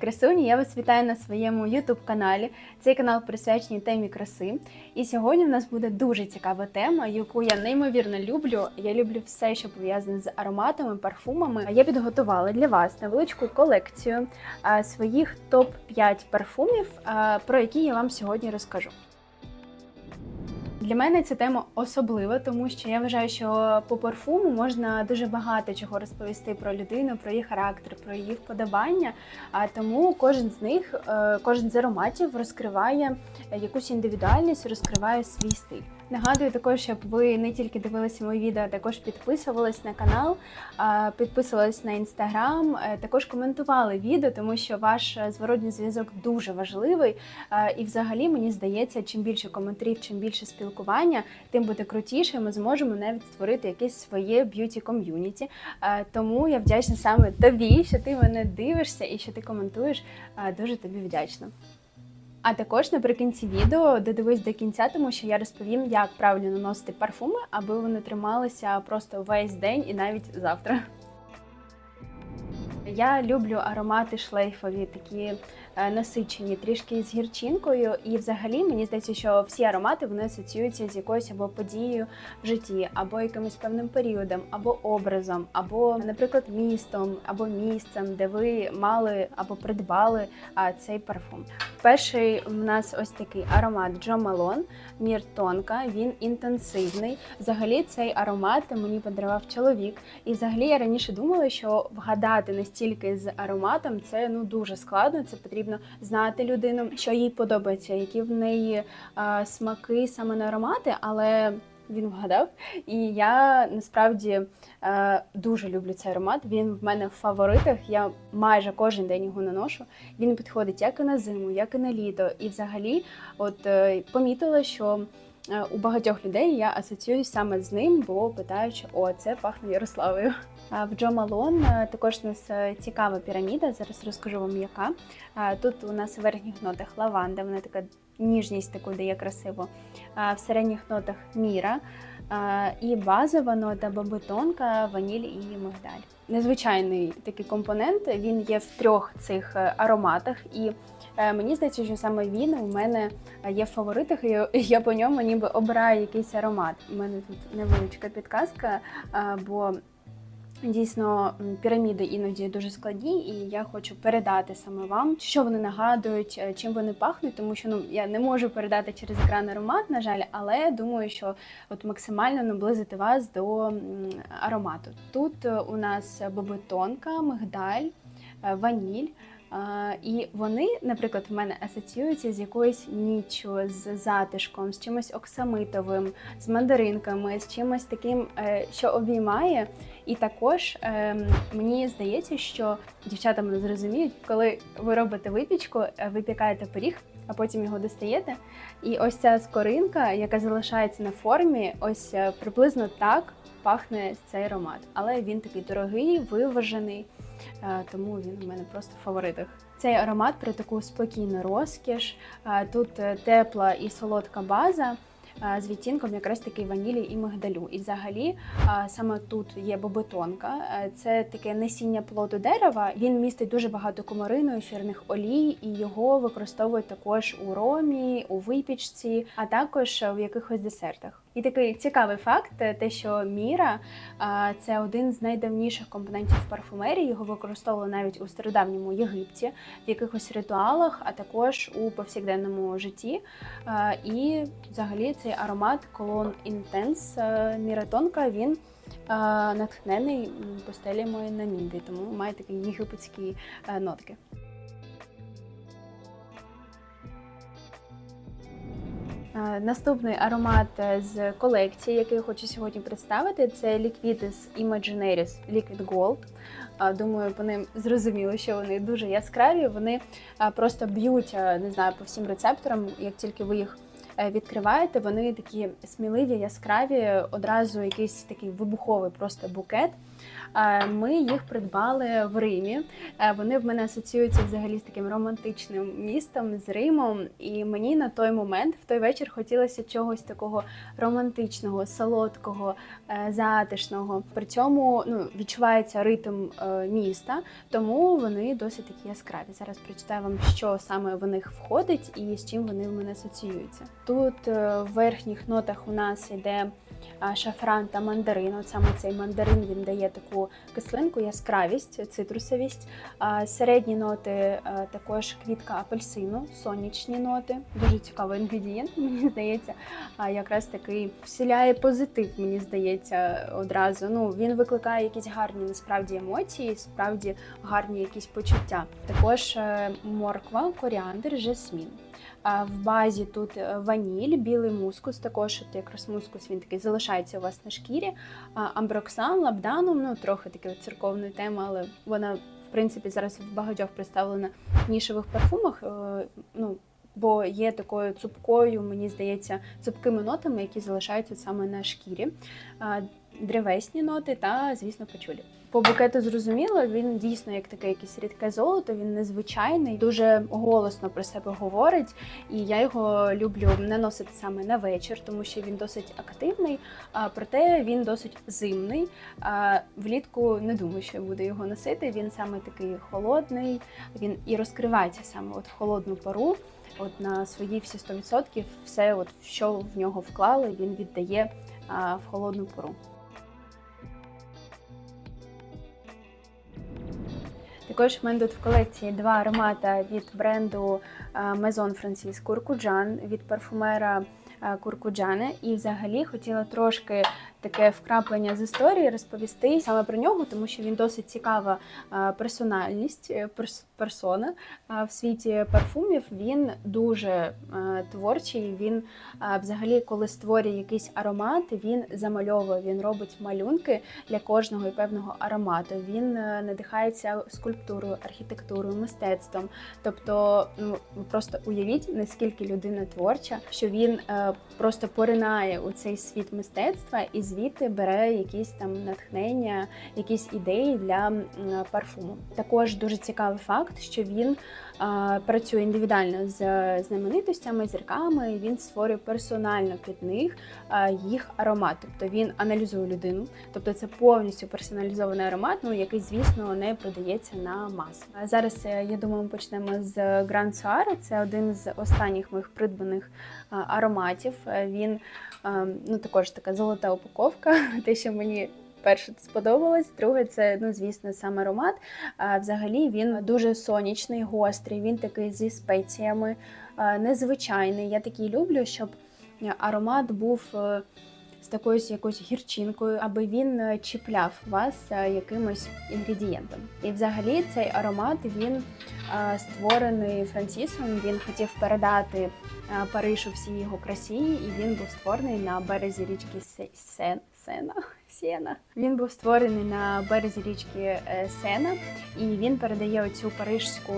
Красуні! Я вас вітаю на своєму youtube каналі. Цей канал присвячений темі краси. І сьогодні в нас буде дуже цікава тема, яку я неймовірно люблю. Я люблю все, що пов'язане з ароматами, парфумами. Я підготувала для вас невеличку колекцію своїх топ 5 парфумів, про які я вам сьогодні розкажу. Для мене ця тема особлива, тому що я вважаю, що по парфуму можна дуже багато чого розповісти про людину, про її характер, про її вподобання. А тому кожен з них, е, кожен з ароматів розкриває якусь індивідуальність, розкриває свій стиль. Нагадую також, щоб ви не тільки дивилися мої відео, а також підписувались на канал, підписувались на інстаграм, е, також коментували відео, тому що ваш е, зворотній зв'язок дуже важливий. І, взагалі, мені здається, чим більше коментарів, чим більше спілкування, тим буде крутіше. Ми зможемо навіть створити якесь своє б'юті ком'юніті. Тому я вдячна саме тобі, що ти мене дивишся і що ти коментуєш. Дуже тобі вдячна. А також наприкінці відео додивись до кінця, тому що я розповім, як правильно наносити парфуми, аби вони трималися просто весь день і навіть завтра. Я люблю аромати шлейфові, такі насичені, трішки з гірчинкою. І взагалі мені здається, що всі аромати вони асоціюються з якоюсь або подією в житті, або якимось певним періодом, або образом, або, наприклад, містом, або місцем, де ви мали або придбали цей парфум. Перший у нас ось такий аромат Джо Малон, Мір тонка, він інтенсивний. Взагалі цей аромат мені подарував чоловік. І взагалі я раніше думала, що вгадати настільки з ароматом це ну дуже складно. Це потрібно знати людину, що їй подобається, які в неї а, смаки саме на аромати, але. Він вгадав, і я насправді е, дуже люблю цей аромат. Він в мене в фаворитах. Я майже кожен день його наношу. Він підходить як і на зиму, як і на літо. І взагалі, от е, помітила, що е, у багатьох людей я асоціююсь саме з ним, бо питають, о, це пахне Ярославою. В Джо Малон е, також у нас е, цікава піраміда. Зараз розкажу вам, яка. Тут у нас в верхніх нотах лаванда, вона така ніжність таку дає красиво. В середніх нотах міра. І базова нота бабутонка, ваніль і мигдаль. Незвичайний такий компонент. Він є в трьох цих е, ароматах, і мені здається, що саме він у мене є в фаворитах, і я по ньому ніби обираю якийсь аромат. У мене тут невеличка підказка, бо Дійсно, піраміди іноді дуже складні, і я хочу передати саме вам, що вони нагадують, е, чим вони пахнуть, тому що ну я не можу передати через екран аромат, на жаль, але думаю, що от максимально наблизити вас до аромату. Тут е, у нас бобетонка, мигдаль, е, ваніль. І вони, наприклад, в мене асоціюються з якоюсь ніччю, з затишком, з чимось оксамитовим, з мандаринками, з чимось таким, е, що обіймає. І також ем, мені здається, що дівчата мене зрозуміють, коли ви робите випічку, е, випікаєте пиріг, а потім його достаєте. І ось ця скоринка, яка залишається на формі, ось е, приблизно так пахне цей аромат. Але він такий дорогий, виважений, тому він у мене просто в фаворитах. Цей аромат про таку спокійну розкіш. Е, Тут е, тепла і солодка база. е, З відтінком якраз таки ванілі і мигдалю. І взагалі саме тут є бобетонка. Е, Це таке насіння плоду дерева. Він містить дуже багато кумарину, ефірних олій, і його використовують також у ромі, у випічці, а також в якихось десертах. І такий цікавий факт: е, те, що міра це один з найдавніших компонентів парфумерії. Його використовували навіть у стародавньому Єгипті, в якихось ритуалах, а також у повсякденному житті. Е, І взагалі цей аромат Cologne Intense е, Міратонка, він е, натхнений постелями на міді, тому має такі єгипетські е, нотки. Наступний аромат е, з колекції, який я хочу сьогодні представити, це Liquidis Imaginaris Liquid Gold. Е, Думаю, по ним зрозуміло, що вони дуже яскраві. Вони е, просто б'ють, е, не знаю, по всім рецепторам, як тільки ви їх е, відкриваєте, вони такі сміливі, яскраві, одразу якийсь такий вибуховий просто букет. Е, Ми їх придбали в Римі. Е, Вони в мене асоціюються взагалі з таким романтичним містом, з Римом. І мені на той момент, в той вечір, хотілося чогось такого романтичного, солодкого, е, затишного. При цьому ну, відчувається ритм е, міста, тому вони досить такі яскраві. Зараз прочитаю вам, що саме в них входить і з чим вони в мене асоціюються. Тут е, в верхніх нотах у нас йде шафран та мандарин. От саме цей мандарин він дає таку кислинку, яскравість, цитрусовість. Середні ноти е, також квітка апельсину, сонячні ноти. Дуже цікавий інгредієнт, мені здається. Якраз такий вселяє позитив, мені здається, одразу. Ну він викликає якісь гарні насправді емоції, справді гарні якісь почуття. Також е, морква, коріандр, жасмін. В базі тут е, ваніль, білий мускус, також от якраз мускус він такий залишається у вас на шкірі. Амброксан, лабданум, ну трохи таке церковна тема, але вона в принципі зараз в багатьох представлена в нішевих парфумах. е, Ну бо є такою цупкою, мені здається, цупкими нотами, які залишаються саме на шкірі. Древесні ноти та, звісно, пачулі. По букету зрозуміло, він дійсно як таке якесь рідке золото, він незвичайний, дуже голосно про себе говорить. І я його люблю наносити саме на вечір, тому що він досить активний, а проте він досить зимний. А влітку не думаю, що я буду його носити. Він саме такий холодний, він і розкривається саме от в холодну пору. От на свої всі 100% все, от що в нього вклали, він віддає а, в холодну пору. Також в мене тут в колекції два аромата від бренду е, Maison Francis Куркуджан від парфумера е, Куркуджане. І взагалі хотіла трошки таке вкраплення з історії розповісти саме про нього, тому що він досить цікава е, персональність, е, перс- персона е, в світі парфумів. Він дуже творчий. Він взагалі, коли створює якийсь аромат, він замальовує, він робить малюнки для кожного і певного аромату. Він надихається скульптурою, архітектурою, мистецтвом. Тобто, ну просто уявіть, наскільки людина творча, що він просто поринає у цей світ мистецтва і звідти бере якісь там натхнення, якісь ідеї для парфуму. Також дуже цікавий факт, що він працює індивідуально з знаменитостями, зірками. Він створює персонально під них їх аромат. Тобто він аналізує людину, тобто це повністю персоналізований аромат, ну який, звісно, не продається на мас. А зараз е, я думаю, ми почнемо з Grand Suara. Це один з останніх моїх придбаних ароматів. Е, Він е, ну також така золота упаковка, те, що мені. Перше сподобалось, друге, це ну звісно сам аромат. А взагалі він дуже сонячний, гострий. Він такий зі спеціями, е, незвичайний. Я такий люблю, щоб аромат був е, з такою якоюсь гірчинкою, аби він е, чіпляв вас е, якимось інгредієнтом. І взагалі цей аромат він е, створений Францісом. Він хотів передати е, Париж у всій його красі, і він був створений на березі річки Се- Сен. Сена. Сена. Він був створений на березі річки е, Сена, і він передає оцю парижську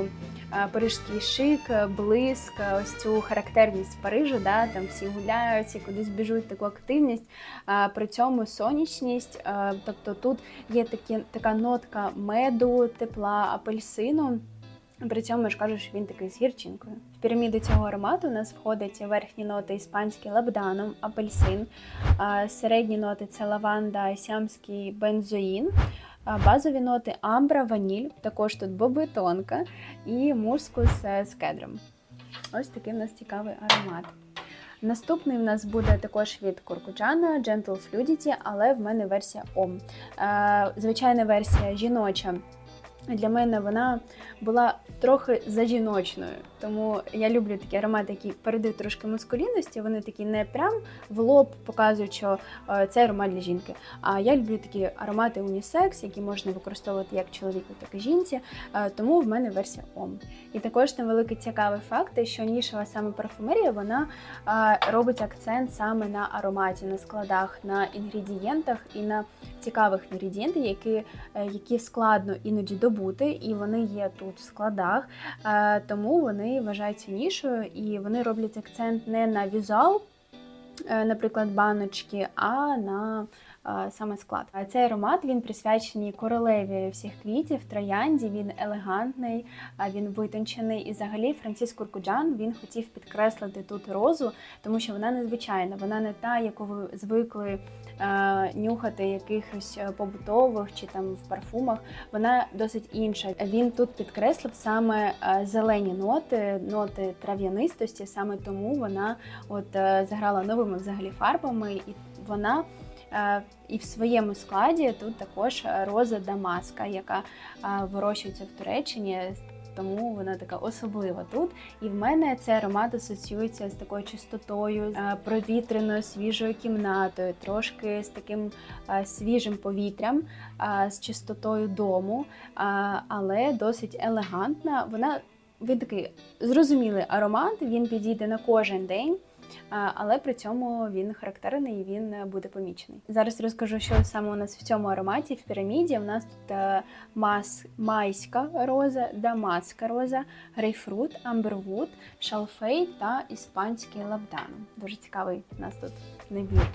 е, парижський шик, блиск, ось цю характерність Парижу, да, там всі гуляють, всі кудись біжуть, таку активність. А при цьому сонячність, е, тобто тут є такі, така нотка меду, тепла, апельсину. При цьому ж кажу, що він такий з гірчинкою. В піраміду цього аромату у нас входять верхні ноти іспанський лабданом, апельсин, середні ноти це лаванда, сямський бензоїн. Базові ноти амбра, ваніль, також тут бобитонка і мускус е, з кедром. Ось такий в нас цікавий аромат. Наступний в нас буде також від Куркуджана Gentle Fluidity, але в мене версія OM. Е, Звичайна версія жіноча. Для мене вона була трохи зажіночною, тому я люблю такі аромати, які передають трошки мускулінності. Вони такі не прям в лоб показують, що е, це аромат для жінки. А я люблю такі аромати унісекс, які можна використовувати як чоловіку, так і жінці. Е, Тому в мене версія ОМ. І також невеликий цікавий факт, що нішева саме парфумерія вона е, робить акцент саме на ароматі, на складах, на інгредієнтах і на цікавих інгредієнтів, які, е, які складно іноді добути і вони є тут в складах, е, тому вони вважаються нішою і вони роблять акцент не на візуал, е, наприклад, баночки, а на саме склад. А Цей аромат він присвячений королеві всіх квітів, троянді. Він елегантний, а він витончений. І взагалі Франциск Куркуджан він хотів підкреслити тут розу, тому що вона незвичайна, вона не та, яку ви звикли е, нюхати якихось е, побутових чи там в парфумах. Вона досить інша. Він тут підкреслив саме е, зелені ноти, ноти трав'янистості. Саме тому вона от е, заграла новими взагалі фарбами, і вона. Е, І в своєму складі тут також е, роза Дамаска, яка е, вирощується в Туреччині, тому вона така особлива тут. І в мене цей аромат асоціюється з такою чистотою, провітреною, свіжою кімнатою, трошки з таким свіжим повітрям, з чистотою дому, але досить елегантна. Вона він такий зрозумілий аромат, він підійде на кожен день. Але при цьому він характерний і він е, буде помічений. Зараз розкажу, що саме у нас в цьому ароматі в піраміді. У нас тут е, мас, майська роза, дамаска роза, грейпфрут, амбервуд, шалфей та іспанський лабдан. Дуже цікавий у нас тут набір.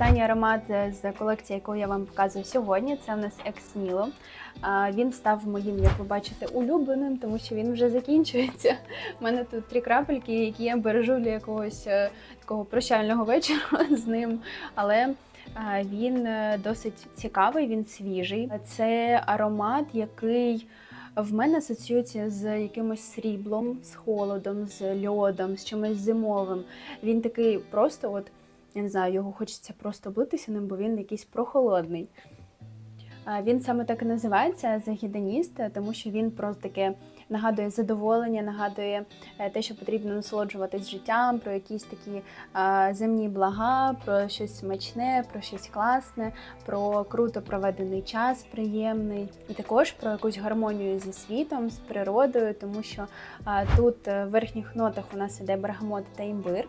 Останній аромат з колекції, яку я вам показую сьогодні, це у нас Екс Ніло. А, Він став моїм, як ви бачите, улюбленим, тому що він вже закінчується. У мене тут три крапельки, які я бережу для якогось е, такого прощального вечора з ним. Але він е, досить цікавий, він свіжий. Це аромат, який в мене асоціюється з якимось сріблом, з холодом, з льодом, з чимось зимовим. Він такий просто, от я не знаю, його хочеться просто облитися ним, бо він якийсь прохолодний. Він саме так і називається загідоніст, тому що він просто таке нагадує задоволення, нагадує е, те, що потрібно насолоджуватись життям, про якісь такі земні блага, про щось смачне, про щось класне, про круто проведений час, приємний, і також про якусь гармонію зі світом, з природою, тому що тут е, в верхніх нотах у нас іде бергамот та імбир.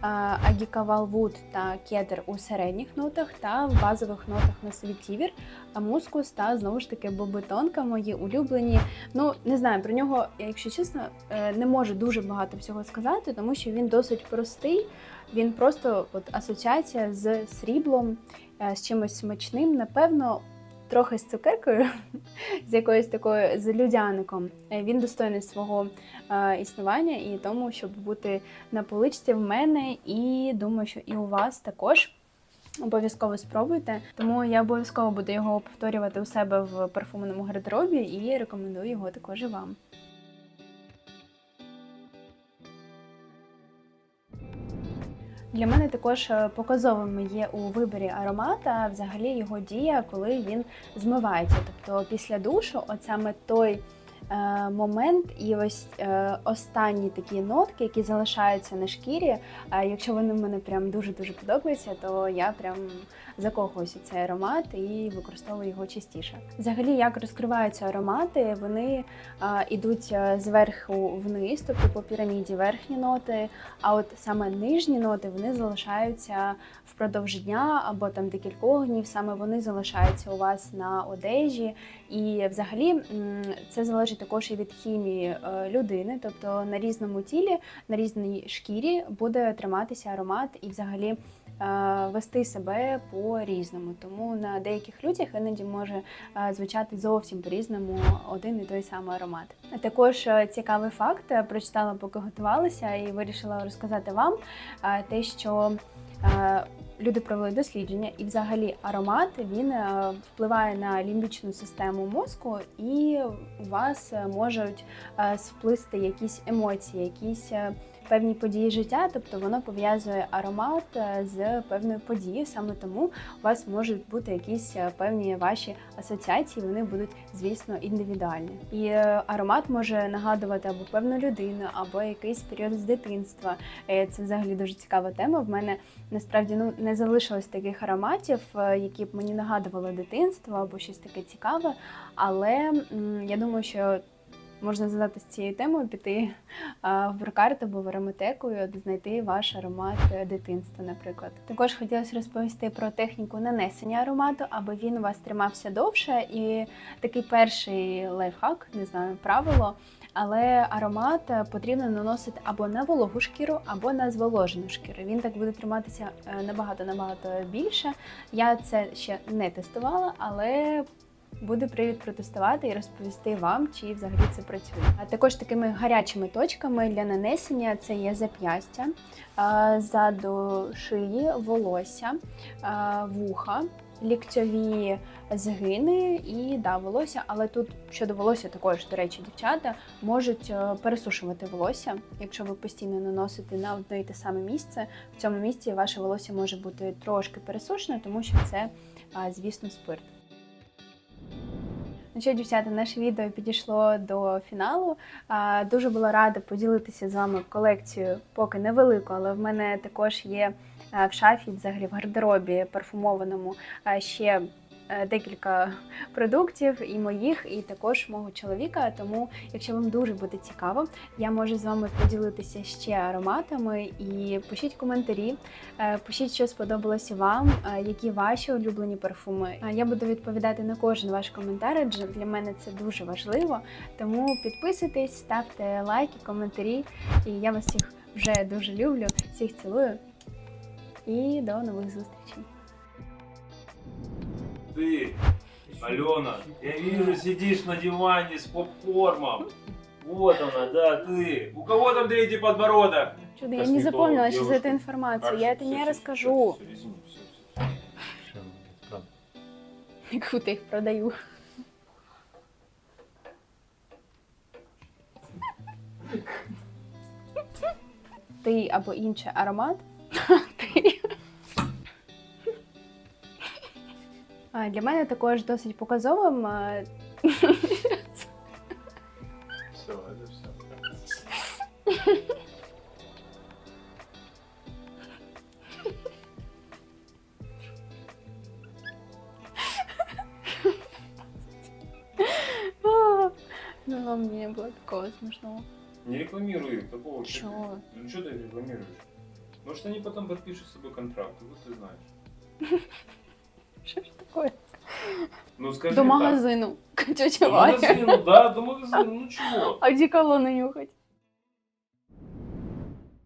Агікавалвуд та кедр у середніх нотах, та в базових нотах у нас вітівір, мускус та знову ж таки бобетонка, мої улюблені. Ну не знаю про нього, якщо чесно, е, не можу дуже багато всього сказати, тому що він досить простий. Він просто от асоціація з сріблом, е, з чимось смачним. Напевно, трохи з цукеркою, з якоюсь такою з людяником. Е, Він достойний свого е, існування і тому, щоб бути на поличці в мене, і думаю, що і у вас також. Обов'язково спробуйте, тому я обов'язково буду його повторювати у себе в парфумному гардеробі і рекомендую його також вам. Для мене також показовими показовим є у виборі аромата взагалі його дія, коли він змивається. Тобто після душу, от саме той е, момент і ось е, останні такі нотки, які залишаються на шкірі. Е, якщо вони в мене прям дуже-дуже подобаються, то я прям закохуюся цей аромат і використовую його частіше. Взагалі, як розкриваються аромати, вони е, ідуть е, зверху вниз, тобто по піраміді верхні ноти, а от саме нижні ноти вони залишаються впродовж дня або там декількох днів. Саме вони залишаються у вас на одежі. І взагалі це залежить також і від хімії е, людини, тобто на різному тілі, на різній шкірі буде триматися аромат і взагалі. е, Вести себе по-різному, тому на деяких людях іноді може е, звучати зовсім по-різному один і той самий аромат. Також цікавий факт прочитала, поки готувалася, і вирішила розказати вам те, що люди провели дослідження, і взагалі аромат він е, впливає на лімбічну систему мозку, і у вас е, можуть е, сплисти якісь емоції, якісь певні події життя, тобто воно пов'язує аромат з певною подією. Саме тому у вас можуть бути якісь певні ваші асоціації, вони будуть, звісно, індивідуальні. І аромат може нагадувати або певну людину, або якийсь період з дитинства. Це взагалі дуже цікава тема. В мене насправді ну не залишилось таких ароматів, е, які б мені нагадували дитинство або щось таке цікаве. Але я думаю, що можна задати з цією темою, піти а, в брокарт або в ароматеку і знайти ваш аромат е, дитинства, наприклад. Також хотілося розповісти про техніку нанесення аромату, аби він у вас тримався довше. І такий перший лайфхак, не знаю, правило. Але аромат е, потрібно наносити або на вологу шкіру, або на зволожену шкіру. Він так буде триматися е, набагато набагато більше. Я це ще не тестувала, але буде привід протестувати і розповісти вам, чи взагалі це працює. А також такими гарячими точками для нанесення це є зап'ястя, ззаду шиї, волосся, вуха. Ліктьові згини і да, волосся, але тут щодо волосся також, до речі, дівчата можуть е, пересушувати волосся, якщо ви постійно наносите на одне і те саме місце. В цьому місці ваше волосся може бути трошки пересушене, тому що це, звісно, спирт. Ну що, дівчата, наше відео підійшло до фіналу. А, Дуже була рада поділитися з вами колекцією, поки невелику, але в мене також є в шафі, взагалі в гардеробі парфумованому ще декілька продуктів і моїх, і також мого чоловіка. Тому, якщо вам дуже буде цікаво, я можу з вами поділитися ще ароматами і пишіть коментарі, е, пишіть, що сподобалося вам, е, які ваші улюблені парфуми. Е, Я буду відповідати на кожен ваш коментар, адже для мене це дуже важливо. Тому підписуйтесь, ставте лайки, коментарі. І я вас всіх вже дуже люблю, всіх цілую. І до нових зустрічей Ты, Алена, я вижу, сидишь на диване с попкормом. Вот она, да, ты. У кого там третий подбородок? Чудо, я не Косметолог, запомнила сейчас девушка. эту информацию, Хорошо, я это всё, не всё, расскажу. всё, всё, извини, всё, всё. Всё, правда. Как будто их продаю. Ти або інший аромат. Для мене також досить показовим. а, это всё. а, Ну, меня не было такого смешного. Не рекламируй их, такого. Чё? Ну что ты рекламируешь? Может они потом подпишут с тобой контракт, вот ты знаешь. Ну скажи До так. магазину. До Валя. магазина, да, до магазина, ну чего? Одеколоны нюхать.